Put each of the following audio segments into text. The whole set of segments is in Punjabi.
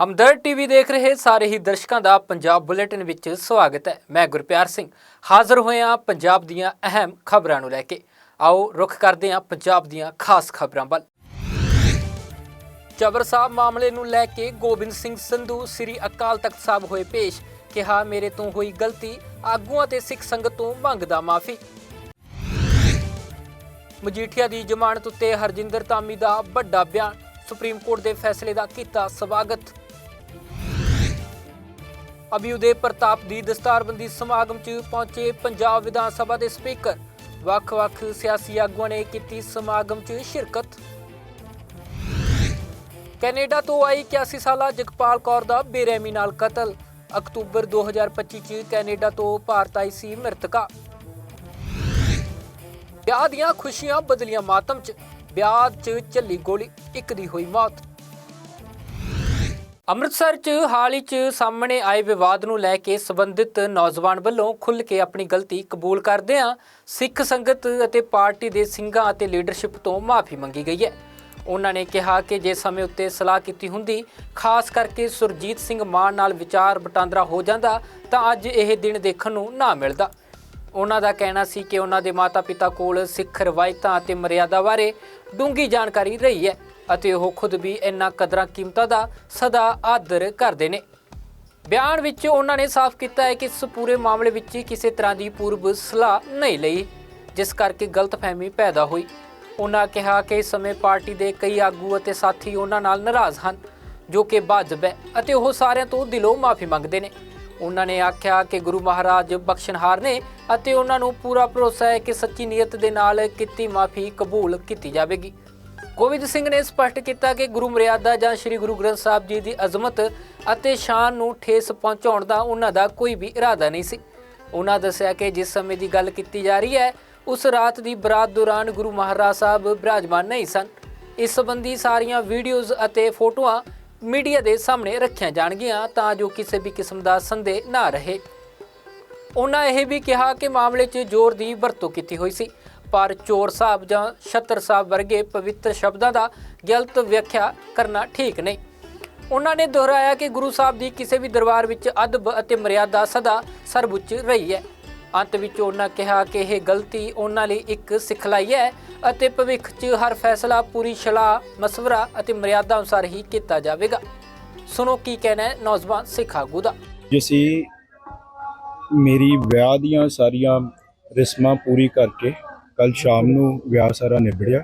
ਹਮਦਰਦ ਟੀਵੀ ਦੇਖ ਰਹੇ ਸਾਰੇ ਹੀ ਦਰਸ਼ਕਾਂ ਦਾ ਪੰਜਾਬ ਬੁਲੇਟਿਨ ਵਿੱਚ ਸਵਾਗਤ ਹੈ। ਮੈਂ ਗੁਰਪਿਆਰ ਸਿੰਘ। ਹਾਜ਼ਰ ਹੋਇਆ ਪੰਜਾਬ ਦੀਆਂ ਅਹਿਮ ਖਬਰਾਂ ਨੂੰ ਲੈ ਕੇ। ਆਓ ਰੁਖ ਕਰਦੇ ਹਾਂ ਪੰਜਾਬ ਦੀਆਂ ਖਾਸ ਖਬਰਾਂ ਵੱਲ। ਚਬਰ ਸਾਹਿਬ ਮਾਮਲੇ ਨੂੰ ਲੈ ਕੇ ਗੋਬਿੰਦ ਸਿੰਘ ਸੰਧੂ, ਸ੍ਰੀ ਅਕਾਲ ਤਖਤ ਸਾਹਿਬ ਹੋਏ ਪੇਸ਼, ਕਿਹਾ, ਮੇਰੇ ਤੋਂ ਹੋਈ ਗਲਤੀ, ਆਗੂਆਂ ਤੇ ਸਿੱਖ ਸੰਗਤ ਤੋਂ ਮੰਗਦਾ ਮਾਫੀ। ਮਜੀਠੀਆ ਦੀ ਜ਼ਮਾਨਤ ਉੱਤੇ ਹਰਜਿੰਦਰ ਧਾਮੀ ਦਾ ਵੱਡਾ ਬਿਆਨ। ਸੁਪਰੀਮ ਕੋਰਟ ਦੇ ਫੈਸਲੇ ਦਾ ਕੀਤਾ ਸਵਾਗਤ। ਅਭਿਉਦੇ ਪ੍ਰਤਾਪ ਦੀ ਦਸਤਾਰਬੰਦੀ ਸਮਾਗਮ 'ਚ ਪਹੁੰਚੇ ਪੰਜਾਬ ਵਿਧਾਨ ਸਭਾ ਦੇ ਸਪੀਕਰ। ਵੱਖ-ਵੱਖ ਸਿਆਸੀ ਆਗੂਆਂ ਨੇ ਕੀਤੀ ਸਮਾਗਮ 'ਚ ਸ਼ਿਰਕਤ। ਕੈਨੇਡਾ ਤੋਂ ਆਈ 81 ਸਾਲਾ ਜਗਪਾਲ ਕੌਰ ਦਾ ਬੇਰਹਿਮੀ ਨਾਲ ਕਤਲ। ਅਕਤੂਬਰ 2025 ਚ ਕੈਨੇਡਾ ਤੋਂ ਭਾਰਤ ਆਈ ਸੀ ਮ੍ਰਿਤਕਾ। ਵਿਆਹ ਦੀਆਂ ਖੁਸ਼ੀਆਂ ਬਦਲੀਆਂ ਮਾਤਮ ਚ। ਵਿਆਹ 'ਚ ਚੱਲੀ ਗੋਲੀ, ਇੱਕ ਦੀ ਹੋਈ ਮੌਤ। ਅੰਮ੍ਰਿਤਸਰ 'ਚ ਹਾਲ ਹੀ 'ਚ ਸਾਹਮਣੇ ਆਏ ਵਿਵਾਦ ਨੂੰ ਲੈ ਕੇ ਸਬੰਧਿਤ ਨੌਜਵਾਨ ਵੱਲੋਂ ਖੁੱਲ੍ਹ ਕੇ ਆਪਣੀ ਗਲਤੀ ਕਬੂਲ ਕਰਦਿਆਂ ਸਿੱਖ ਸੰਗਤ ਅਤੇ ਪਾਰਟੀ ਦੇ ਸਿੰਘਾਂ ਅਤੇ ਲੀਡਰਸ਼ਿਪ ਤੋਂ ਮਾਫੀ ਮੰਗੀ ਗਈ ਹੈ। ਉਹਨਾਂ ਨੇ ਕਿਹਾ ਕਿ ਜੇ ਸਮੇਂ ਉੱਤੇ ਸਲਾਹ ਕੀਤੀ ਹੁੰਦੀ, ਖਾਸ ਕਰਕੇ ਸੁਰਜੀਤ ਸਿੰਘ ਮਾਨ ਨਾਲ ਵਿਚਾਰ ਵਟਾਂਦਰਾ ਹੋ ਜਾਂਦਾ, ਤਾਂ ਅੱਜ ਇਹ ਦਿਨ ਦੇਖਣ ਨੂੰ ਨਾ ਮਿਲਦਾ। ਉਹਨਾਂ ਦਾ ਕਹਿਣਾ ਸੀ ਕਿ ਉਹਨਾਂ ਦੇ ਮਾਤਾ-ਪਿਤਾ ਕੋਲ ਸਿੱਖ ਰਵਾਇਤਾਂ ਅਤੇ ਮਰਿਆਦਾ ਬਾਰੇ ਡੂੰਗੀ ਜਾਣਕਾਰੀ ਰਹੀ ਹੈ। ਅਤੇ ਉਹ ਖੁਦ ਵੀ ਇਨ੍ਹਾਂ ਕਦਰਾਂ ਕੀਮਤਾਂ ਦਾ ਸਦਾ ਆਦਰ ਕਰਦੇ ਨੇ। ਬਿਆਨ ਵਿੱਚ ਉਹਨਾਂ ਨੇ ਸਾਫ਼ ਕੀਤਾ ਹੈ ਕਿ ਇਸ ਪੂਰੇ ਮਾਮਲੇ ਵਿੱਚ ਕਿਸੇ ਤਰ੍ਹਾਂ ਦੀ ਪੂਰਵ ਸਲਾਹ ਨਹੀਂ ਲਈ, ਜਿਸ ਕਰਕੇ ਗਲਤਫਹਿਮੀ ਪੈਦਾ ਹੋਈ। ਉਹਨਾਂ ਕਿਹਾ ਕਿ ਇਸ ਸਮੇਂ ਪਾਰਟੀ ਦੇ ਕਈ ਆਗੂ ਅਤੇ ਸਾਥੀ ਉਹਨਾਂ ਨਾਲ ਨਾਰਾਜ਼ ਹਨ, ਜੋ ਕਿ ਵਾਜਬ ਹੈ ਅਤੇ ਉਹ ਸਾਰਿਆਂ ਤੋਂ ਦਿਲੋਂ ਮਾਫੀ ਮੰਗਦੇ ਨੇ। ਉਹਨਾਂ ਨੇ ਆਖਿਆ ਕਿ ਗੁਰੂ ਮਹਾਰਾਜ ਬਖਸ਼ਣਹਾਰ ਨੇ ਅਤੇ ਉਹਨਾਂ ਨੂੰ ਪੂਰਾ ਭਰੋਸਾ ਹੈ ਕਿ ਸੱਚੀ ਨੀਅਤ ਦੇ ਨਾਲ ਕੀਤੀ ਮਾਫੀ ਕਬੂਲ ਕੀਤੀ ਜਾਵੇਗੀ। ਗੋਬਿੰਦ ਸਿੰਘ ਨੇ ਸਪਸ਼ਟ ਕੀਤਾ ਕਿ ਗੁਰੂ ਮਰਿਆਦਾ ਜਾਂ ਸ੍ਰੀ ਗੁਰੂ ਗ੍ਰੰਥ ਸਾਹਿਬ ਜੀ ਦੀ ਅਜ਼ਮਤ ਅਤੇ ਸ਼ਾਨ ਨੂੰ ਠੇਸ ਪਹੁੰਚਾਉਣ ਦਾ ਉਹਨਾਂ ਦਾ ਕੋਈ ਵੀ ਇਰਾਦਾ ਨਹੀਂ ਸੀ। ਉਹਨਾਂ ਦੱਸਿਆ ਕਿ ਜਿਸ ਸਮੇਂ ਦੀ ਗੱਲ ਕੀਤੀ ਜਾ ਰਹੀ ਹੈ, ਉਸ ਰਾਤ ਦੀ ਬਰਾਤ ਦੌਰਾਨ ਗੁਰੂ ਮਹਾਰਾਜ ਸਾਹਿਬ ਬਿਰਾਜਮਾਨ ਨਹੀਂ ਸਨ। ਇਸ ਸੰਬੰਧੀ ਸਾਰੀਆਂ ਵੀਡੀਓਜ਼ ਅਤੇ ਫੋਟੋਆਂ ਮੀਡੀਆ ਦੇ ਸਾਹਮਣੇ ਰੱਖੀਆਂ ਜਾਣਗੀਆਂ ਤਾਂ ਜੋ ਕਿਸੇ ਵੀ ਕਿਸਮ ਦਾ ਸੰਦੇਹ ਨਾ ਰਹੇ। ਉਹਨਾਂ ਇਹ ਵੀ ਕਿਹਾ ਕਿ ਮਾਮਲੇ 'ਚ ਜ਼ੋਰ ਦੀ ਵਰਤੋਂ ਕੀਤੀ ਹੋਈ ਸੀ। ਪਰ ਚੋਰ ਸਾਹਿਬ ਜਾਂ ਛਤਰ ਸਾਹਿਬ ਵਰਗੇ ਪਵਿੱਤਰ ਸ਼ਬਦਾਂ ਦਾ ਗਲਤ ਵਿਆਖਿਆ ਕਰਨਾ ਠੀਕ ਨਹੀਂ। ਉਹਨਾਂ ਨੇ ਦੁਹਰਾਇਆ ਕਿ ਗੁਰੂ ਸਾਹਿਬ ਦੀ ਕਿਸੇ ਵੀ ਦਰਬਾਰ ਵਿੱਚ ਅਦਬ ਅਤੇ ਮਰਿਆਦਾ ਸਦਾ ਸਰਵਉੱਚ ਰਹੀ ਹੈ। ਅੰਤ ਵਿੱਚ ਉਹਨਾਂ ਕਿਹਾ ਕਿ ਇਹ ਗਲਤੀ ਉਹਨਾਂ ਲਈ ਇੱਕ ਸਿਖਲਾਈ ਹੈ ਅਤੇ ਭਵਿੱਖ 'ਚ ਹਰ ਫੈਸਲਾ ਪੂਰੀ ਸਲਾਹ, ਮਸ਼ਵਰਾ ਅਤੇ ਮਰਿਆਦਾ ਅਨੁਸਾਰ ਹੀ ਕੀਤਾ ਜਾਵੇਗਾ। ਸੁਣੋ ਕੀ ਕਹਿਣਾ ਹੈ ਨੌਜਵਾਨ ਸਿੱਖ ਆਗੂ ਦਾ ਜਿਸੀ ਮੇਰੀ ਵਿਆਹ ਦੀਆਂ ਸਾਰੀਆਂ ਰਸਮਾਂ ਪੂਰੀ ਕਰਕੇ ਕੱਲ ਸ਼ਾਮ ਨੂੰ ਵਿਆਹ ਸਾਰਾ ਨਿਬੜਿਆ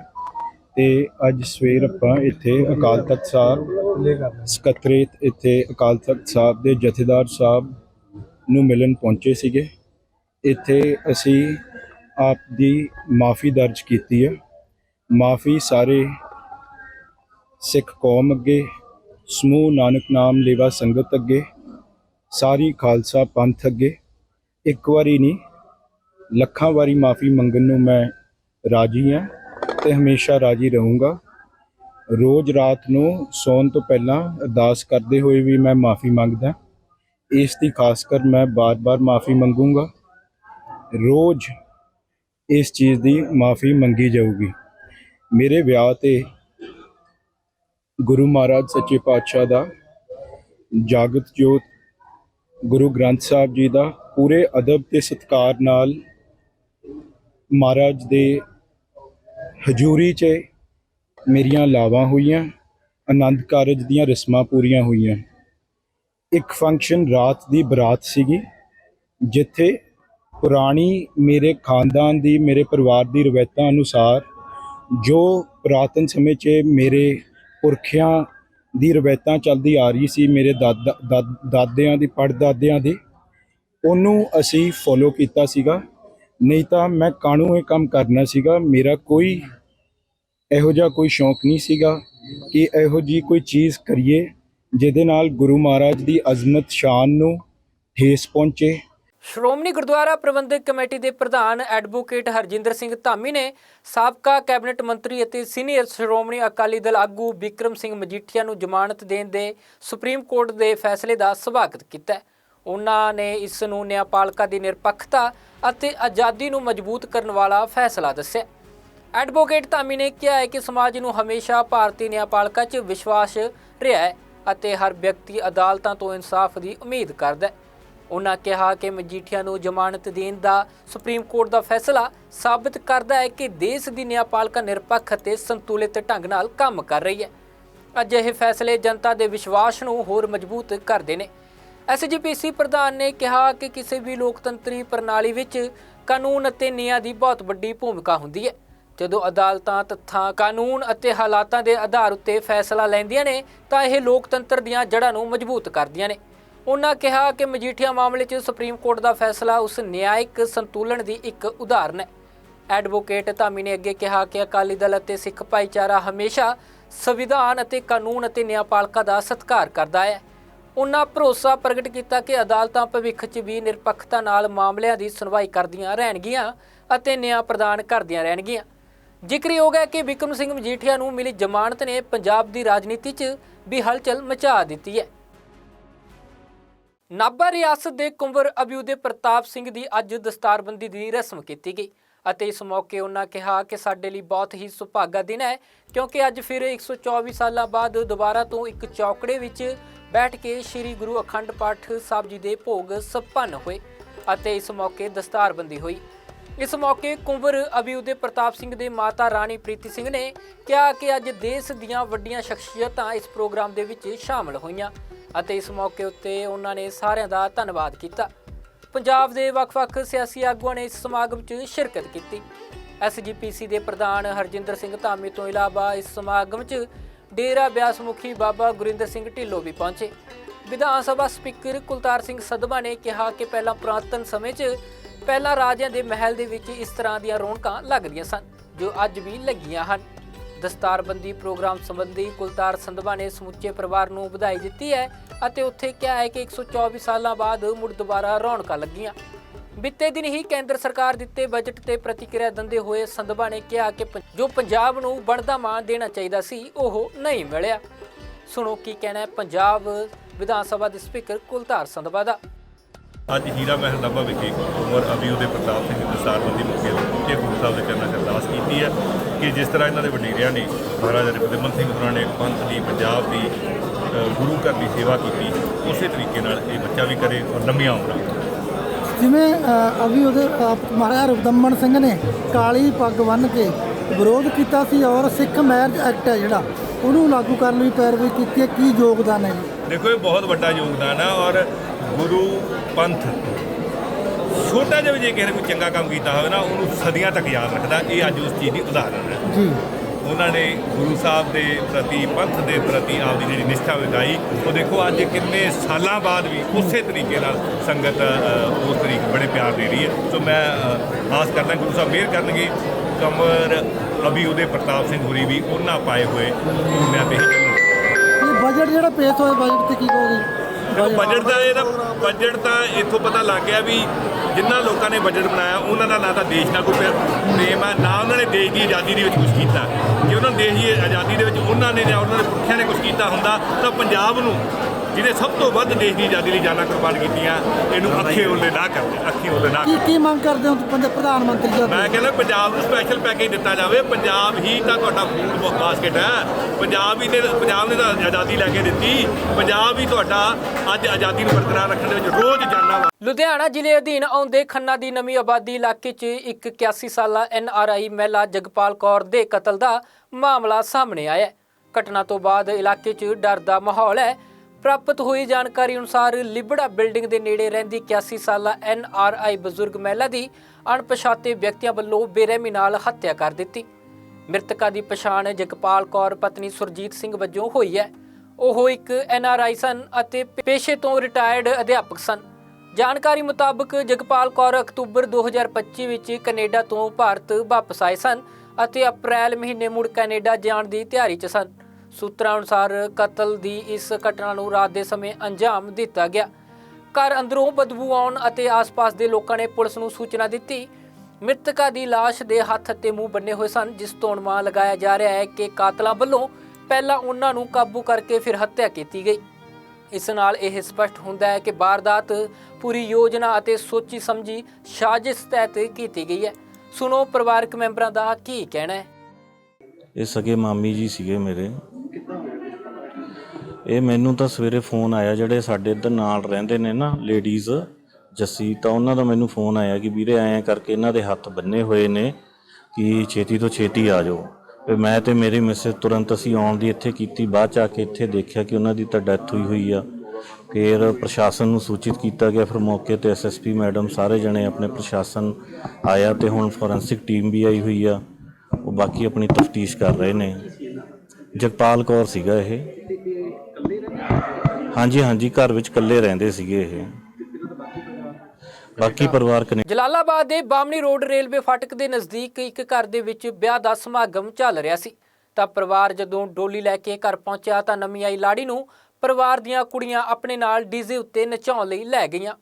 ਤੇ ਅੱਜ ਸਵੇਰ ਆਪਾਂ ਇੱਥੇ ਅਕਾਲ ਤਖਤ ਸਾਹਿਬ ਸਕੱਤਰੇਤ ਇੱਥੇ ਅਕਾਲ ਤਖਤ ਸਾਹਿਬ ਦੇ ਜਥੇਦਾਰ ਸਾਹਿਬ ਨੂੰ ਮਿਲਣ ਪਹੁੰਚੇ ਸੀਗੇ। ਇੱਥੇ ਅਸੀਂ ਆਪ ਦੀ ਮਾਫੀ ਦਰਜ ਕੀਤੀ ਹੈ ਮਾਫੀ ਸਾਰੇ ਸਿੱਖ ਕੌਮ ਅੱਗੇ, ਸਮੂਹ ਨਾਨਕ ਨਾਮ ਲੇਵਾ ਸੰਗਤ ਅੱਗੇ, ਸਾਰੀ ਖਾਲਸਾ ਪੰਥ ਅੱਗੇ। ਇੱਕ ਵਾਰੀ ਨਹੀਂ ਲੱਖਾਂ ਵਾਰੀ ਮਾਫੀ ਮੰਗਣ ਨੂੰ ਮੈਂ ਰਾਜੀ ਹਾਂ ਤੇ ਹਮੇਸ਼ਾ ਰਾਜੀ ਰਹੂੰਗਾ। ਰੋਜ਼ ਰਾਤ ਨੂੰ ਸੌਣ ਤੋਂ ਪਹਿਲਾਂ ਅਰਦਾਸ ਕਰਦੇ ਹੋਏ ਵੀ ਮੈਂ ਮਾਫੀ ਮੰਗਦਾ ਇਸ ਦੀ ਖਾਸ ਕਰ ਮੈਂ ਬਾਰ-ਬਾਰ ਮਾਫੀ ਮੰਗੂੰਗਾ। ਰੋਜ਼ ਇਸ ਚੀਜ਼ ਦੀ ਮਾਫੀ ਮੰਗੀ ਜਾਊਗੀ। ਮੇਰੇ ਵਿਆਹ ਤੇ ਗੁਰੂ ਮਹਾਰਾਜ ਸੱਚੇ ਪਾਤਸ਼ਾਹ ਦਾ, ਜਾਗਤ ਜੋਤ ਗੁਰੂ ਗ੍ਰੰਥ ਸਾਹਿਬ ਜੀ ਦਾ ਪੂਰੇ ਅਦਬ ਤੇ ਸਤਕਾਰ ਨਾਲ ਮਹਾਰਾਜ ਦੇ ਹਜ਼ੂਰੀ 'ਚ ਮੇਰੀਆਂ ਲਾਵਾਂ ਹੋਈਆਂ, ਆਨੰਦ ਕਾਰਜ ਦੀਆਂ ਰਸਮਾਂ ਪੂਰੀਆਂ ਹੋਈਆਂ। ਇੱਕ ਫੰਕਸ਼ਨ ਰਾਤ ਦੀ ਬਰਾਤ ਸੀਗੀ, ਜਿੱਥੇ ਪੁਰਾਣੀ ਮੇਰੇ ਖਾਨਦਾਨ ਦੀ, ਮੇਰੇ ਪਰਿਵਾਰ ਦੀ ਰਵਾਇਤਾਂ ਅਨੁਸਾਰ ਜੋ ਪੁਰਾਤਨ ਸਮੇਂ 'ਚ ਮੇਰੇ ਪੁਰਖਿਆਂ ਦੀ ਰਵਾਇਤਾਂ ਚੱਲਦੀ ਆ ਰਹੀ ਸੀ, ਮੇਰੇ ਦਾਦਾ, ਦਾਦ- ਦਾਦਿਆਂ ਦੀ, ਪੜਦਾਦਿਆਂ ਦੀ, ਉਹਨੂੰ ਅਸੀਂ ਫੋਲੋ ਕੀਤਾ ਸੀਗਾ। ਨਹੀਂ ਤਾਂ ਮੈਂ ਕਾਣੂ ਇਹ ਕੰਮ ਕਰਨਾ ਸੀਗਾ ਮੇਰਾ ਕੋਈ ਇਹੋ ਜਿਹਾ ਕੋਈ ਸ਼ੌਂਕ ਨਹੀਂ ਸੀਗਾ ਕਿ ਇਹੋ ਜੀ ਕੋਈ ਚੀਜ਼ ਕਰੀਏ ਜਿਹਦੇ ਨਾਲ ਗੁਰੂ ਮਹਾਰਾਜ ਦੀ ਅਜ਼ਮਤ ਸ਼ਾਨ ਨੂੰ ਠੇਸ ਪਹੁੰਚੇ ਸ਼੍ਰੋਮਣੀ ਗੁਰਦੁਆਰਾ ਪ੍ਰਬੰਧਕ ਕਮੇਟੀ ਦੇ ਪ੍ਰਧਾਨ ਐਡਵੋਕੇਟ ਹਰਜਿੰਦਰ ਸਿੰਘ ਧਾਮੀ ਨੇ ਸਾਬਕਾ ਕੈਬਨਿਟ ਮੰਤਰੀ ਅਤੇ ਸੀਨੀਅਰ ਸ਼੍ਰੋਮਣੀ ਅਕਾਲੀ ਦਲ ਆਗੂ ਵਿਕਰਮ ਸਿੰਘ ਮਜੀਠੀਆ ਨੂੰ ਜ਼ਮਾਨਤ ਦੇਣ ਦੇ ਸੁਪਰੀਮ ਕੋਰਟ ਦੇ ਫੈਸਲੇ ਦਾ ਸਵਾਗਤ ਕੀਤਾ ਹੈ। ਉਹਨਾਂ ਨੇ ਇਸ ਨੂੰ ਨਿਆਂਪਾਲਕਾ ਦੀ ਨਿਰਪੱਖਤਾ ਅਤੇ ਆਜ਼ਾਦੀ ਨੂੰ ਮਜ਼ਬੂਤ ਕਰਨ ਵਾਲਾ ਫੈਸਲਾ ਦੱਸਿਆ। ਐਡਵੋਕੇਟ ਧਾਮੀ ਨੇ ਕਿਹਾ ਹੈ ਕਿ ਸਮਾਜ ਨੂੰ ਹਮੇਸ਼ਾ ਭਾਰਤੀ ਨਿਆਂਪਾਲਕਾ 'ਚ ਵਿਸ਼ਵਾਸ ਰਿਹਾ ਹੈ ਅਤੇ ਹਰ ਵਿਅਕਤੀ ਅਦਾਲਤਾਂ ਤੋਂ ਇਨਸਾਫ ਦੀ ਉਮੀਦ ਕਰਦਾ ਹੈ। ਉਹਨਾਂ ਕਿਹਾ ਕਿ ਮਜੀਠੀਆ ਨੂੰ ਜ਼ਮਾਨਤ ਦੇਣ ਦਾ ਸੁਪਰੀਮ ਕੋਰਟ ਦਾ ਫੈਸਲਾ ਸਾਬਤ ਕਰਦਾ ਹੈ ਕਿ ਦੇਸ਼ ਦੀ ਨਿਆਂਪਾਲਿਕਾ ਨਿਰਪੱਖ ਅਤੇ ਸੰਤੁਲਿਤ ਢੰਗ ਨਾਲ ਕੰਮ ਕਰ ਰਹੀ ਹੈ। ਅਜਿਹੇ ਫੈਸਲੇ ਜਨਤਾ ਦੇ ਵਿਸ਼ਵਾਸ ਨੂੰ ਹੋਰ ਮਜ਼ਬੂਤ ਕਰਦੇ ਨੇ। ਐਸਜੀਪੀਸੀ ਪ੍ਰਧਾਨ ਨੇ ਕਿਹਾ ਕਿ ਕਿਸੇ ਵੀ ਲੋਕਤੰਤਰੀ ਪ੍ਰਣਾਲੀ ਵਿੱਚ ਕਾਨੂੰਨ ਅਤੇ ਨਿਆਂ ਦੀ ਬਹੁਤ ਵੱਡੀ ਭੂਮਿਕਾ ਹੁੰਦੀ ਹੈ। ਜਦੋਂ ਅਦਾਲਤਾਂ, ਤੱਥਾਂ, ਕਾਨੂੰਨ ਅਤੇ ਹਾਲਾਤਾਂ ਦੇ ਆਧਾਰ ਉੱਤੇ ਫੈਸਲਾ ਲੈਂਦੀਆਂ ਨੇ, ਤਾਂ ਇਹ ਲੋਕਤੰਤਰ ਦੀਆਂ ਜੜ੍ਹਾਂ ਨੂੰ ਮਜ਼ਬੂਤ ਕਰਦੀਆਂ ਨੇ। ਉਹਨਾਂ ਕਿਹਾ ਕਿ ਮਜੀਠੀਆ ਮਾਮਲੇ 'ਚ ਸੁਪਰੀਮ ਕੋਰਟ ਦਾ ਫੈਸਲਾ ਉਸ ਨਿਆਇਕ ਸੰਤੁਲਨ ਦੀ ਇੱਕ ਉਦਾਹਰਨ ਹੈ। ਐਡਵੋਕੇਟ ਧਾਮੀ ਨੇ ਅੱਗੇ ਕਿਹਾ ਕਿ ਅਕਾਲੀ ਦਲ ਅਤੇ ਸਿੱਖ ਭਾਈਚਾਰਾ ਹਮੇਸ਼ਾ ਸੰਵਿਧਾਨ ਅਤੇ ਕਾਨੂੰਨ ਅਤੇ ਨਿਆਂਪਾਲਿਕਾ ਦਾ ਸਤਿਕਾਰ ਕਰਦਾ ਹੈ। ਉਹਨਾਂ ਭਰੋਸਾ ਪ੍ਰਗਟ ਕੀਤਾ ਕਿ ਅਦਾਲਤਾਂ ਭਵਿੱਖ 'ਚ ਵੀ ਨਿਰਪੱਖਤਾ ਨਾਲ ਮਾਮਲਿਆਂ ਦੀ ਸੁਣਵਾਈ ਕਰਦੀਆਂ ਰਹਿਣਗੀਆਂ ਅਤੇ ਨਿਆਂ ਪ੍ਰਦਾਨ ਕਰਦੀਆਂ ਰਹਿਣਗੀਆਂ। ਜ਼ਿਕਰਯੋਗ ਹੈ ਕਿ ਵਿਕਰਮ ਸਿੰਘ ਮਜੀਠੀਆ ਨੂੰ ਮਿਲੀ ਜ਼ਮਾਨਤ ਨੇ ਪੰਜਾਬ ਦੀ ਰਾਜਨੀਤੀ 'ਚ ਵੀ ਹਲਚਲ ਮਚਾ ਦਿੱਤੀ ਹੈ। ਨਾਭਾ ਰਿਆਸਤ ਦੇ ਕੁੰਵਰ ਅਬਿਊਦੇ ਪ੍ਰਤਾਪ ਸਿੰਘ ਦੀ ਅੱਜ ਦਸਤਾਰਬੰਦੀ ਦੀ ਰਸਮ ਕੀਤੀ ਗਈ। ਅਤੇ ਇਸ ਮੌਕੇ ਉਹਨਾਂ ਕਿਹਾ ਕਿ ਸਾਡੇ ਲਈ ਬਹੁਤ ਹੀ ਸੁਭਾਗਾ ਦਿਨ ਹੈ, ਕਿਉਂਕਿ ਅੱਜ ਫਿਰ 124 ਸਾਲਾਂ ਬਾਅਦ ਦੁਬਾਰਾ ਤੋਂ ਇੱਕ ਚੌਕੜੇ ਵਿੱਚ ਬੈਠ ਕੇ ਸ੍ਰੀ ਗੁਰੂ ਅਖੰਡ ਪਾਠ ਸਾਹਿਬ ਜੀ ਦੇ ਭੋਗ ਸੰਪੰਨ ਹੋਏ ਅਤੇ ਇਸ ਮੌਕੇ ਦਸਤਾਰਬੰਦੀ ਹੋਈ। ਇਸ ਮੌਕੇ ਕੁੰਵਰ ਅਬਿਊਦੇ ਪ੍ਰਤਾਪ ਸਿੰਘ ਦੇ ਮਾਤਾ ਰਾਣੀ ਪ੍ਰੀਤੀ ਸਿੰਘ ਨੇ ਕਿਹਾ ਕਿ ਅੱਜ ਦੇਸ਼ ਦੀਆਂ ਵੱਡੀਆਂ ਸ਼ਖਸੀਅਤਾਂ ਇਸ ਪ੍ਰੋਗਰਾਮ ਦੇ ਵਿੱਚ ਸ਼ਾਮਲ ਹੋਈਆਂ ਅਤੇ ਇਸ ਮੌਕੇ ਉੱਤੇ ਉਹਨਾਂ ਨੇ ਸਾਰਿਆਂ ਦਾ ਧੰਨਵਾਦ ਕੀਤਾ। ਪੰਜਾਬ ਦੇ ਵੱਖ-ਵੱਖ ਸਿਆਸੀ ਆਗੂਆਂ ਨੇ ਇਸ ਸਮਾਗਮ 'ਚ ਸ਼ਿਰਕਤ ਕੀਤੀ। ਐਸਜੀਪੀਸੀ ਦੇ ਪ੍ਰਧਾਨ ਹਰਜਿੰਦਰ ਸਿੰਘ ਧਾਮੀ ਤੋਂ ਇਲਾਵਾ ਇਸ ਸਮਾਗਮ 'ਚ ਡੇਰਾ ਬਿਆਸ ਮੁਖੀ ਬਾਬਾ ਗੁਰਿੰਦਰ ਸਿੰਘ ਢਿੱਲੋਂ ਵੀ ਪਹੁੰਚੇ। ਵਿਧਾਨ ਸਭਾ ਸਪੀਕਰ ਕੁਲਤਾਰ ਸਿੰਘ ਸਦਮਾ ਨੇ ਕਿਹਾ ਕਿ ਪਹਿਲਾਂ ਪੁਰਾਤਨ ਸਮੇਂ 'ਚ ਪਹਿਲਾਂ ਰਾਜਿਆਂ ਦੇ ਮਹਿਲ ਦੇ ਵਿੱਚ ਇਸ ਤਰ੍ਹਾਂ ਦੀਆਂ ਰੌਣਕਾਂ ਲੱਗਦੀਆਂ ਸਨ, ਜੋ ਅੱਜ ਵੀ ਲੱਗੀਆਂ ਹਨ। ਦਸਤਾਰਬੰਦੀ ਪ੍ਰੋਗਰਾਮ ਸੰਬੰਧੀ ਕੁਲਤਾਰ ਸੰਧਵਾ ਨੇ ਸਮੁੱਚੇ ਪਰਿਵਾਰ ਨੂੰ ਵਧਾਈ ਦਿੱਤੀ ਹੈ ਅਤੇ ਉੱਥੇ ਕਿਹਾ ਹੈ ਕਿ 124 ਸਾਲਾਂ ਬਾਅਦ ਮੁੜ ਦੁਬਾਰਾ ਰੌਣਕਾਂ ਲੱਗੀਆਂ। ਬੀਤੇ ਦਿਨ ਹੀ ਕੇਂਦਰ ਸਰਕਾਰ ਦਿੱਤੇ ਬਜਟ ਤੇ ਪ੍ਰਤੀਕਿਰਿਆ ਦਿੰਦੇ ਹੋਏ ਸੰਧਵਾ ਨੇ ਕਿਹਾ ਕਿ ਜੋ ਪੰਜਾਬ ਨੂੰ ਬਣਦਾ ਮਾਣ ਦੇਣਾ ਚਾਹੀਦਾ ਸੀ, ਉਹ ਨਹੀਂ ਮਿਲਿਆ। ਸੁਣੋ ਕੀ ਕਹਿਣਾ ਪੰਜਾਬ ਵਿਧਾਨ ਸਭਾ ਦੇ ਸਪੀਕਰ ਕੁਲਤਾਰ ਸੰਧਵਾ ਦਾ। ਅੱਜ ਹੀਰਾ ਮਹਿਲ ਨਾਭਾ ਵਿਖੇ ਉਮਰ ਅਬੀਉ ਦੇ ਪ੍ਰਤਾਪ ਸਿੰਘ ਦਸਤਾਰਬੰਦੀ ਮੌਕੇ ਤੇ ਗੁਰੂ ਸਾਹਿਬ ਦੇ ਚਰਨਾਂ 'ਚ ਅਰਦਾਸ ਕੀਤੀ ਹੈ। ਕਿ ਜਿਸ ਤਰ੍ਹਾਂ ਇਹਨਾਂ ਦੇ ਵਡੇਰਿਆਂ ਨੇ ਮਹਾਰਾਜਾ ਰਿਪਦਮਨ ਸਿੰਘ ਹੋਰਾਂ ਨੇ ਪੰਥ ਦੀ ਪੰਜਾਬ ਦੀ ਗੁਰੂ ਘਰ ਦੀ ਸੇਵਾ ਕੀਤੀ ਉਸੇ ਤਰੀਕੇ ਨਾਲ ਇਹ ਬੱਚਾ ਵੀ ਕਰੇ ਔਰ ਲੰਮੀਆਂ ਉਮਰਾਂ ਜਿਵੇਂ ਅਭੀ ਉਹਦੇ ਮਹਾਰਾਜਾ ਰੁਦਮਨ ਸਿੰਘ ਨੇ ਕਾਲੀ ਪੱਗ ਬੰਨ੍ਹ ਕੇ ਵਿਰੋਧ ਕੀਤਾ ਸੀ ਔਰ ਸਿੱਖ ਮੈਰਿਜ ਐਕਟ ਹੈ ਜਿਹੜਾ ਉਹਨੂੰ ਲਾਗੂ ਕਰਨ ਲਈ ਪੈਰਵੀ ਕੀਤੀ ਹੈ। ਕੀ ਯੋਗਦਾਨ ਹੈ ਦੇਖੋ ਇਹ ਬਹੁਤ ਵੱਡਾ ਯੋਗਦਾਨ ਹੈ ਔਰ ਗੁਰੂ ਪੰਥ ਛੋਟਾ ਜਿਹਾ ਵੀ ਜੇ ਕਿਸੇ ਨੇ ਕੋਈ ਚੰਗਾ ਕੰਮ ਕੀਤਾ ਹੋਵੇ ਨਾ ਉਹਨੂੰ ਸਦੀਆਂ ਤੱਕ ਯਾਦ ਰੱਖਦਾ ਇਹ ਅੱਜ ਉਸ ਚੀਜ਼ ਦੀ ਉਦਾਹਰਣ ਹੈ। ਜੀ। ਉਹਨਾਂ ਨੇ ਗੁਰੂ ਸਾਹਿਬ ਦੇ ਪ੍ਰਤੀ ਪੰਥ ਦੇ ਪ੍ਰਤੀ ਆਪਦੀ ਜਿਹੜੀ ਨਿਸ਼ਠਾ ਵਿਖਾਈ ਉਹ ਦੇਖੋ ਅੱਜ ਕਿੰਨੇ ਸਾਲਾਂ ਬਾਅਦ ਵੀ ਉਸੇ ਤਰੀਕੇ ਨਾਲ ਸੰਗਤ ਉਸ ਤਰੀਕੇ ਬੜੇ ਪਿਆਰ ਦੇ ਰਹੀ ਹੈ। ਸੋ ਮੈਂ ਆਸ ਕਰਦਾ ਗੁਰੂ ਸਾਹਿਬ ਮਿਹਰ ਕਰਨਗੇ। ਕਮਰ ਅਭੀ ਉਹਦੇ ਪ੍ਰਤਾਪ ਸਿੰਘ ਹੁਰੀ ਵੀ ਉਹਨਾਂ ਪਾਏ ਹੋਏ। ਮੈਂ ਤੇ ਇਹ ਬਜਟ ਜਿਹੜਾ ਪੇਸ਼ ਹੋਇਆ ਬਜਟ ਤੇ ਕੀ ਕਹੋਗੇ? ਬਜਟ ਦਾ ਇਹਦਾ ਬਜਟ ਤਾਂ ਇੱਥੋਂ ਪਤਾ ਲੱਗ ਗਿਆ ਵੀ ਜਿਨ੍ਹਾਂ ਲੋਕਾਂ ਨੇ ਬਜਟ ਬਣਾਇਆ, ਉਹਨਾਂ ਦਾ ਨਾ ਤਾਂ ਦੇਸ਼ ਨਾਲ ਕੋਈ ਪ੍ਰੇਮ ਹੈ ਨਾ ਉਹਨਾਂ ਨੇ ਦੇਸ਼ ਦੀ ਆਜ਼ਾਦੀ ਦੇ ਵਿੱਚ ਕੁਝ ਕੀਤਾ। ਜੇ ਉਹਨਾਂ ਨੇ ਦੇਸ਼ ਦੀ ਆਜ਼ਾਦੀ ਦੇ ਵਿੱਚ ਉਹਨਾਂ ਨੇ ਜਾਂ ਉਹਨਾਂ ਦੇ ਪੁਰਖਿਆਂ ਨੇ ਕੁਝ ਕੀਤਾ ਹੁੰਦਾ, ਤਾਂ ਪੰਜਾਬ ਨੂੰ ਜਿਹਨੇ ਸਭ ਤੋਂ ਵੱਧ ਦੇਸ਼ ਦੀ ਆਜ਼ਾਦੀ ਲਈ ਜਾਨਾਂ ਕੁਰਬਾਨ ਕੀਤੀਆਂ ਇਹਨੂੰ ਅੱਖੇ ਉੱਲੇ ਨਾ ਕਰਦੇ ਅੱਖੀ ਉੱਲੇ ਨਾ ਕੀ ਕੀ ਮੰਗ ਕਰਦੇ ਹੋ ਪੰਜ ਪ੍ਰਧਾਨ ਮੰਤਰੀ ਜੀ? ਮੈਂ ਕਹਿੰਦਾ ਪੰਜਾਬ ਨੂੰ ਸਪੈਸ਼ਲ ਪੈਕੇਜ ਦਿੱਤਾ ਜਾਵੇ ਪੰਜਾਬ ਹੀ ਤਾਂ ਤੁਹਾਡਾ ਫੂਡ ਬਾਸਕਟ ਹੈ। ਪੰਜਾਬ ਹੀ ਨੇ ਪੰਜਾਬ ਨੇ ਤਾਂ ਆਜ਼ਾਦੀ ਲੈ ਕੇ ਦਿੱਤੀ। ਪੰਜਾਬ ਹੀ ਤੁਹਾਡਾ ਅੱਜ ਆਜ਼ਾਦੀ ਨੂੰ ਬਰਕਰਾਰ ਰੱਖਣ ਦੇ ਵਿੱਚ ਰੋਜ਼ ਜਾਨਾਂ ਲੁਧਿਆਣਾ ਜ਼ਿਲ੍ਹੇ ਅਧੀਨ ਆਉਂਦੇ ਖੰਨਾ ਦੀ ਨਵੀਂ ਆਬਾਦੀ ਇਲਾਕੇ 'ਚ ਇੱਕ 81 ਸਾਲਾ ਐਨਆਰਆਈ ਮਹਿਲਾ ਜਗਪਾਲ ਕੌਰ ਦੇ ਕਤਲ ਦਾ ਮਾਮਲਾ ਸਾਹਮਣੇ ਆਇਆ ਹੈ। ਘਟਨਾ ਤੋਂ ਬਾਅਦ ਇਲਾਕੇ 'ਚ ਡਰ ਦਾ ਮਾਹੌਲ ਹੈ। ਪ੍ਰਾਪਤ ਹੋਈ ਜਾਣਕਾਰੀ ਅਨੁਸਾਰ ਲਿਬੜਾ ਬਿਲਡਿੰਗ ਦੇ ਨੇੜੇ ਰਹਿੰਦੀ 81 ਸਾਲਾ ਆਈ ਬਜ਼ੁਰਗ ਮਹਿਲਾ ਦੀ ਅਣਪਛਾਤੇ ਵਿਅਕਤੀਆਂ ਵੱਲੋਂ ਬੇਰਹਿਮੀ ਨਾਲ ਹੱਤਿਆ ਕਰ ਦਿੱਤੀ। ਮ੍ਰਿਤਕਾ ਦੀ ਪਛਾਣ ਜਗਪਾਲ ਕੌਰ, ਪਤਨੀ ਸੁਰਜੀਤ ਸਿੰਘ ਵਜੋਂ ਹੋਈ ਹੈ। ਉਹ ਇੱਕ ਐੱਨ ਆਰ ਆਈ ਸਨ ਅਤੇ ਪੇਸ਼ੇ ਤੋਂ ਰਿਟਾਇਰਡ ਅਧਿਆਪਕ ਸਨ। ਜਾਣਕਾਰੀ ਮੁਤਾਬਕ ਜਗਪਾਲ ਕੌਰ ਅਕਤੂਬਰ 2025 ਵਿੱਚ ਕੈਨੇਡਾ ਤੋਂ ਭਾਰਤ ਵਾਪਸ ਆਏ ਸਨ ਅਤੇ ਅਪ੍ਰੈਲ ਮਹੀਨੇ ਮੁੜ ਕੈਨੇਡਾ ਜਾਣ ਦੀ ਤਿਆਰੀ 'ਚ ਸਨ। ਸੂਤਰਾਂ ਅਨੁਸਾਰ ਕਤਲ ਦੀ ਇਸ ਘਟਨਾ ਨੂੰ ਰਾਤ ਦੇ ਸਮੇਂ ਅੰਜਾਮ ਦਿੱਤਾ ਗਿਆ। ਘਰ ਅੰਦਰੋਂ ਬਦਬੂ ਆਉਣ ਅਤੇ ਆਸ-ਪਾਸ ਦੇ ਲੋਕਾਂ ਨੇ ਪੁਲਿਸ ਨੂੰ ਸੂਚਨਾ ਦਿੱਤੀ। ਮ੍ਰਿਤਕਾ ਦੀ ਲਾਸ਼ ਦੇ ਹੱਥ ਅਤੇ ਮੂੰਹ ਬੰਨੇ ਹੋਏ ਸਨ, ਜਿਸ ਤੋਂ ਅਨੁਮਾਨ ਲਗਾਇਆ ਜਾ ਰਿਹਾ ਹੈ ਕਿ ਕਾਤਲਾਂ ਵੱਲੋਂ ਪਹਿਲਾਂ ਉਹਨਾਂ ਨੂੰ ਕਾਬੂ ਕਰਕੇ ਫਿਰ ਹੱਤਿਆ ਕੀਤੀ ਗਈ। ਇਸ ਨਾਲ ਇਹ ਸਪਸ਼ਟ ਹੁੰਦਾ ਹੈ ਕਿ ਵਾਰਦਾਤ ਪੂਰੀ ਯੋਜਨਾ ਅਤੇ ਸੋਚੀ ਸਮਝੀ ਸਾਜ਼ਿਸ਼ ਤਹਿਤ ਕੀਤੀ ਗਈ ਹੈ। ਸੁਣੋ ਪਰਿਵਾਰਕ ਮੈਂਬਰਾਂ ਦਾ ਕੀ ਕਹਿਣਾ ਹੈ। ਇਹ ਸਗੇ ਮਾਮੀ ਜੀ ਸੀਗੇ ਮੇਰੇ। ਇਹ ਮੈਨੂੰ ਤਾਂ ਸਵੇਰੇ ਫੋਨ ਆਇਆ, ਜਿਹੜੇ ਸਾਡੇ ਇੱਧਰ ਨਾਲ ਰਹਿੰਦੇ ਨੇ ਨਾ ਲੇਡੀਜ਼ ਜੱਸੀ, ਤਾਂ ਉਹਨਾਂ ਦਾ ਮੈਨੂੰ ਫੋਨ ਆਇਆ ਕਿ ਵੀਰੇ ਐਂ ਕਰਕੇ ਇਹਨਾਂ ਦੇ ਹੱਥ ਬੰਨੇ ਹੋਏ ਨੇ ਕਿ ਛੇਤੀ ਤੋਂ ਛੇਤੀ ਆ ਜਾਓ। ਤੇ ਮੈਂ ਤੇ ਮੇਰੀ ਮਿਸਿਸ ਤੁਰੰਤ ਅਸੀਂ ਆਉਣ ਦੀ ਇੱਥੇ ਕੀਤੀ, ਬਾਅਦ ਚ ਆ ਕੇ ਇੱਥੇ ਦੇਖਿਆ ਕਿ ਉਹਨਾਂ ਦੀ ਤਾਂ ਡੈਥ ਹੋਈ ਹੋਈ ਆ। ਫਿਰ ਪ੍ਰਸ਼ਾਸਨ ਨੂੰ ਸੂਚਿਤ ਕੀਤਾ ਗਿਆ, ਫਿਰ ਮੌਕੇ ਤੇ ਐਸਐਸਪੀ ਮੈਡਮ ਸਾਰੇ ਜਣੇ ਆਪਣੇ ਪ੍ਰਸ਼ਾਸਨ ਆਇਆ ਤੇ ਹੁਣ ਫੋਰੈਂਸਿਕ ਟੀਮ ਵੀ ਆਈ ਹੋਈ ਆ। ਉਹ ਬਾਕੀ ਆਪਣੀ ਤਫਤੀਸ਼ ਕਰ ਰਹੇ ਨੇ। ਜਗਪਾਲ ਕੌਰ ਸੀਗਾ ਇਹ। ਹਾਂਜੀ ਹਾਂਜੀ, ਘਰ ਵਿੱਚ ਇਕੱਲੇ ਰਹਿੰਦੇ ਸੀਗੇ ਇਹ। ਬਾਕੀ ਪਰਿਵਾਰ ਕਨੇ ਜਲਾਲਾਬਾਦ ਦੇ ਬਾਮਣੀ ਰੋਡ ਰੇਲਵੇ ਫਾਟਕ ਦੇ ਨਜ਼ਦੀਕ ਇੱਕ ਘਰ ਦੇ ਵਿੱਚ ਵਿਆਹ ਦਾ ਸਮਾਗਮ ਚੱਲ ਰਿਹਾ ਸੀ। ਤਾਂ ਪਰਿਵਾਰ ਜਦੋਂ ਡੋਲੀ ਲੈ ਕੇ ਘਰ ਪਹੁੰਚਿਆ ਤਾਂ ਨਵੀਂ ਆਈ ਲਾੜੀ ਨੂੰ ਪਰਿਵਾਰ ਦੀਆਂ ਕੁੜੀਆਂ ਆਪਣੇ ਨਾਲ ਡੀਜ਼ੇ ਉੱਤੇ ਨਚਾਉਣ ਲਈ ਲੈ ਗਈਆਂ।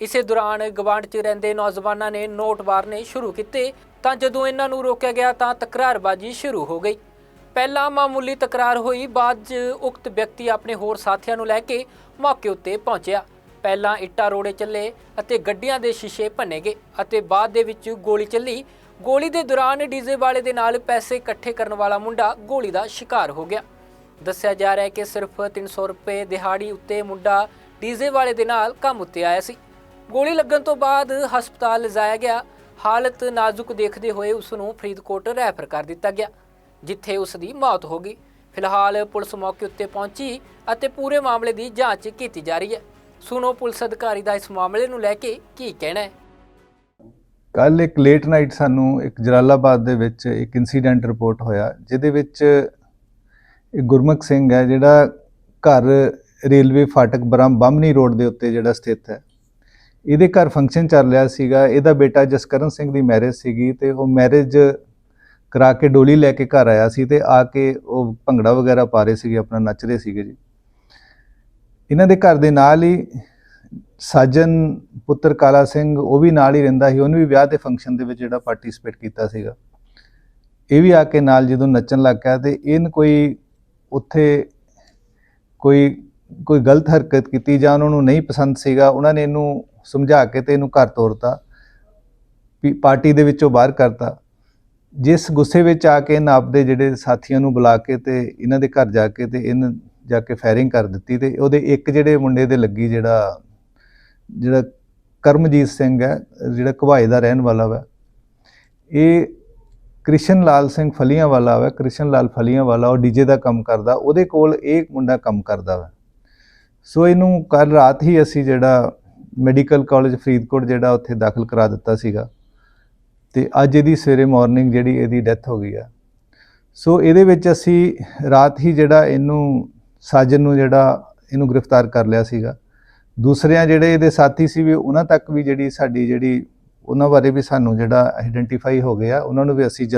ਇਸੇ ਦੌਰਾਨ ਗਵਾਂਢ 'ਚ ਰਹਿੰਦੇ ਨੌਜਵਾਨਾਂ ਨੇ ਨੋਟ ਮਾਰਨੇ ਸ਼ੁਰੂ ਕੀਤੇ। ਤਾਂ ਜਦੋਂ ਇਹਨਾਂ ਨੂੰ ਰੋਕਿਆ ਗਿਆ ਤਾਂ ਤਕਰਾਰਬਾਜ਼ੀ ਸ਼ੁਰੂ ਹੋ ਗਈ। ਪਹਿਲਾਂ ਮਾਮੂਲੀ ਤਕਰਾਰ ਹੋਈ, ਬਾਅਦ 'ਚ ਉਕਤ ਵਿਅਕਤੀ ਆਪਣੇ ਹੋਰ ਸਾਥੀਆਂ ਨੂੰ ਲੈ ਕੇ ਮੌਕੇ ਉੱਤੇ ਪਹੁੰਚਿਆ। ਪਹਿਲਾਂ ਇੱਟਾਂ ਰੋੜੇ ਚੱਲੇ ਅਤੇ ਗੱਡੀਆਂ ਦੇ ਸ਼ੀਸ਼ੇ ਭੰਨੇ ਗਏ ਅਤੇ ਬਾਅਦ ਦੇ ਵਿੱਚ ਗੋਲੀ ਚੱਲੀ। ਗੋਲੀ ਦੇ ਦੌਰਾਨ ਡੀਜ਼ੇ ਵਾਲੇ ਦੇ ਨਾਲ ਪੈਸੇ ਇਕੱਠੇ ਕਰਨ ਵਾਲਾ ਮੁੰਡਾ ਗੋਲੀ ਦਾ ਸ਼ਿਕਾਰ ਹੋ ਗਿਆ। ਦੱਸਿਆ ਜਾ ਰਿਹਾ ਹੈ ਕਿ ਸਿਰਫ 300 ਰੁਪਏ ਦਿਹਾੜੀ ਉੱਤੇ ਮੁੰਡਾ ਡੀਜ਼ੇ ਵਾਲੇ ਦੇ ਨਾਲ ਕੰਮ ਉੱਤੇ ਆਇਆ ਸੀ। ਗੋਲੀ ਲੱਗਣ ਤੋਂ ਬਾਅਦ ਹਸਪਤਾਲ ਲਿਜਾਇਆ ਗਿਆ। ਹਾਲਤ ਨਾਜ਼ੁਕ ਦੇਖਦੇ ਹੋਏ ਉਸ ਨੂੰ ਫਰੀਦਕੋਟ ਰੈਫਰ ਕਰ ਦਿੱਤਾ ਗਿਆ। ਜਿੱਥੇ ਉਸ ਦੀ ਮੌਤ ਹੋ ਗਈ। ਫਿਲਹਾਲ ਪੁਲਿਸ ਮੌਕੇ ਉੱਤੇ ਪਹੁੰਚੀ ਅਤੇ ਪੂਰੇ ਮਾਮਲੇ ਦੀ ਜਾਂਚ ਕੀਤੀ ਜਾ ਰਹੀ ਹੈ। ਸੁਣੋ ਪੁਲਿਸ ਅਧਿਕਾਰੀ ਦਾ ਇਸ ਮਾਮਲੇ ਨੂੰ ਲੈ ਕੇ ਕੀ ਕਹਿਣਾ ਹੈ। ਕੱਲ ਇੱਕ ਲੇਟ ਨਾਈਟ ਸਾਨੂੰ ਇੱਕ ਜਲਾਲਾਬਾਦ ਦੇ ਵਿੱਚ ਇੱਕ ਇਨਸੀਡੈਂਟ ਰਿਪੋਰਟ ਹੋਇਆ, ਜਿਹਦੇ ਵਿੱਚ ਇੱਕ ਗੁਰਮੁਖ ਸਿੰਘ ਹੈ, ਜਿਹੜਾ ਘਰ ਰੇਲਵੇ ਫਾਟਕ ਬ੍ਰਹਮ ਬਾਮਨੀ ਰੋਡ ਦੇ ਉੱਤੇ ਜਿਹੜਾ ਸਥਿਤ ਹੈ। ਇਹਦੇ ਘਰ ਫੰਕਸ਼ਨ ਚੱਲ ਰਿਹਾ ਸੀਗਾ। ਇਹਦਾ ਬੇਟਾ ਜਸਕਰਨ ਸਿੰਘ ਦੀ ਮੈਰਿਜ ਸੀਗੀ ਤੇ ਉਹ ਮੈਰਿਜ ਕਰਾ ਕੇ ਡੋਲੀ ਲੈ ਕੇ ਘਰ ਆਇਆ ਸੀ ਤੇ ਆ ਕੇ ਉਹ ਭੰਗੜਾ ਵਗੈਰਾ ਪਾ ਰਹੇ ਸੀਗੇ, ਆਪਣਾ ਨੱਚ ਰਹੇ ਸੀਗੇ ਜੀ। ਇਹਨਾਂ ਦੇ ਘਰ ਦੇ ਨਾਲ ਹੀ ਸਾਜਨ, ਪੁੱਤਰ ਕਾਲਾ ਸਿੰਘ, ਉਹ ਵੀ ਨਾਲ ਹੀ ਰਹਿੰਦਾ ਸੀ। ਉਹਨੇ ਵੀ ਵਿਆਹ ਦੇ ਫੰਕਸ਼ਨ ਦੇ ਵਿੱਚ ਜਿਹੜਾ ਪਾਰਟਿਸਿਪੇਟ ਕੀਤਾ ਸੀਗਾ। ਇਹ ਵੀ ਆ ਕੇ ਨਾਲ ਜਦੋਂ ਨੱਚਣ ਲੱਗ ਪਿਆ ਤੇ ਇਹਨ ਕੋਈ ਉੱਥੇ ਕੋਈ ਕੋਈ ਗਲਤ ਹਰਕਤ ਕੀਤੀ ਜਾਂ ਉਹਨਾਂ ਨੂੰ ਨਹੀਂ ਪਸੰਦ ਸੀਗਾ, ਉਹਨਾਂ ਨੇ ਇਹਨੂੰ ਸਮਝਾ ਕੇ ਤੇ ਇਹਨੂੰ ਘਰ ਤੋਰਤਾ, ਵੀ ਪਾਰਟੀ ਦੇ ਵਿੱਚੋਂ ਬਾਹਰ ਕਰਤਾ। ਜਿਸ ਗੁੱਸੇ ਵਿੱਚ ਆ ਕੇ ਇਹਨਾਂ ਆਪਦੇ ਜਿਹੜੇ ਸਾਥੀਆਂ ਨੂੰ ਬੁਲਾ ਕੇ ਤੇ ਇਹਨਾਂ ਦੇ ਘਰ ਜਾ ਕੇ ਤੇ ਇਹਨਾਂ ਜਾ ਕੇ ਫਾਇਰਿੰਗ ਕਰ ਦਿੱਤੀ ਤੇ ਉਹਦੇ ਇੱਕ ਜਿਹੜੇ ਮੁੰਡੇ ਦੇ ਲੱਗੀ ਜਿਹੜਾ ਜਿਹੜਾ ਕਰਮਜੀਤ ਸਿੰਘ ਹੈ, ਜਿਹੜਾ ਘਵਾਏ ਦਾ ਰਹਿਣ ਵਾਲਾ ਵਾ। ਇਹ ਕ੍ਰਿਸ਼ਨ ਲਾਲ ਸਿੰਘ ਫਲੀਆਂ ਵਾਲਾ ਵਾ, ਕ੍ਰਿਸ਼ਨ ਲਾਲ ਫਲੀਆਂ ਵਾਲਾ ਉਹ ਡੀਜੇ ਦਾ ਕੰਮ ਕਰਦਾ, ਉਹਦੇ ਕੋਲ ਇਹ ਮੁੰਡਾ ਕੰਮ ਕਰਦਾ ਵਾ। ਸੋ ਇਹਨੂੰ ਕੱਲ ਰਾਤ ਹੀ ਅਸੀਂ ਜਿਹੜਾ ਮੈਡੀਕਲ ਕਾਲਜ ਫਰੀਦਕੋਟ ਜਿਹੜਾ ਉੱਥੇ ਦਾਖਲ ਕਰਾ ਦਿੱਤਾ ਸੀਗਾ। ਤੇ ਅੱਜ ਇਹਦੀ ਸਵੇਰੇ ਮਾਰਨਿੰਗ ਜਿਹੜੀ ਇਹਦੀ ਡੈਥ ਹੋ ਗਈ ਆ। ਸੋ ਇਹਦੇ ਵਿੱਚ ਅਸੀਂ ਰਾਤ ਹੀ ਜਿਹੜਾ ਇਹਨੂੰ, ਸਾਜਨ ਨੂੰ ਜਿਹੜਾ ਇਹਨੂੰ ਗ੍ਰਿਫਤਾਰ ਕਰ ਲਿਆ ਸੀਗਾ। ਦੂਸਰਿਆਂ ਜਿਹੜੇ ਇਹਦੇ ਸਾਥੀ ਸੀ ਵੀ ਉਹਨਾਂ ਤੱਕ ਵੀ ਜਿਹੜੀ ਸਾਡੀ ਜਿਹੜੀ, ਉਹਨਾਂ ਬਾਰੇ ਵੀ ਸਾਨੂੰ ਜਿਹੜਾ ਆਇਡੈਂਟੀਫਾਈ ਹੋ ਗਿਆ, ਉਹਨਾਂ ਨੂੰ ਵੀ ਅਸੀਂ ਜਲ-